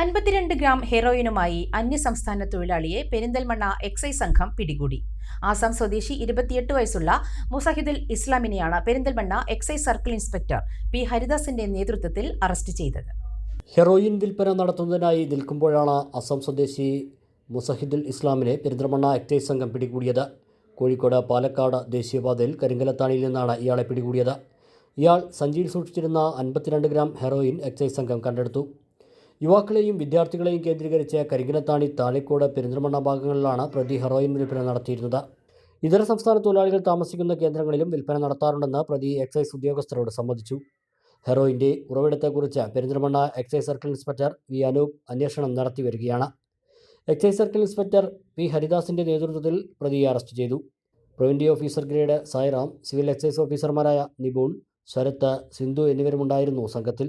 അൻപത്തിരണ്ട് ഗ്രാം ഹെറോയിനുമായി അന്യസംസ്ഥാന തൊഴിലാളിയെ പെരിന്തൽമണ്ണ എക്സൈസ് സംഘം പിടികൂടി. ആസാം സ്വദേശി ഇരുപത്തിയെട്ട് വയസ്സുള്ള Musahidul ഇസ്ലാമിനെയാണ് Perinthalmanna excise circle inspector P ഹരിദാസിന്റെ നേതൃത്വത്തിൽ അറസ്റ്റ് ചെയ്തത്. ഹെറോയിൻ വിൽപ്പന നടത്തുന്നതിനായി നിൽക്കുമ്പോഴാണ് അസം സ്വദേശി മുസഹിദുൽ ഇസ്ലാമിനെ പെരിന്തൽമണ്ണ എക്സൈസ് സംഘം പിടികൂടിയത്. കോഴിക്കോട് പാലക്കാട് ദേശീയപാതയിൽ കരിങ്കലത്താണിയിൽ നിന്നാണ് ഇയാളെ പിടികൂടിയത്. ഇയാൾ സഞ്ചിയിൽ സൂക്ഷിച്ചിരുന്ന അൻപത്തിരണ്ട് ഗ്രാം ഹെറോയിൻ എക്സൈസ് സംഘം കണ്ടെടുത്തു. യുവാക്കളെയും വിദ്യാർത്ഥികളെയും കേന്ദ്രീകരിച്ച് കരിങ്കലത്താണി താളിക്കോട് പെരിന്തൽമണ്ണ ഭാഗങ്ങളിലാണ് പ്രതി ഹെറോയിൻ വിൽപ്പന നടത്തിയിരുന്നത്. ഇതര സംസ്ഥാന തൊഴിലാളികൾ താമസിക്കുന്ന കേന്ദ്രങ്ങളിലും വിൽപ്പന നടത്താറുണ്ടെന്ന് പ്രതി എക്സൈസ് ഉദ്യോഗസ്ഥരോട് സമ്മതിച്ചു. ഹെറോയിന്റെ ഉറവിടത്തെക്കുറിച്ച് Perinthalmanna excise circle inspector V Anoop അന്വേഷണം നടത്തി വരികയാണ്. എക്സൈസ് സർക്കിൾ ഇൻസ്പെക്ടർ പി ഹരിദാസിന്റെ നേതൃത്വത്തിൽ പ്രതിയെ അറസ്റ്റ് ചെയ്തു. Preventive officer grade Sairam civil excise ഓഫീസർമാരായ നിപുൺ ശരത്ത് സിന്ധു എന്നിവരുമുണ്ടായിരുന്നു സംഘത്തിൽ.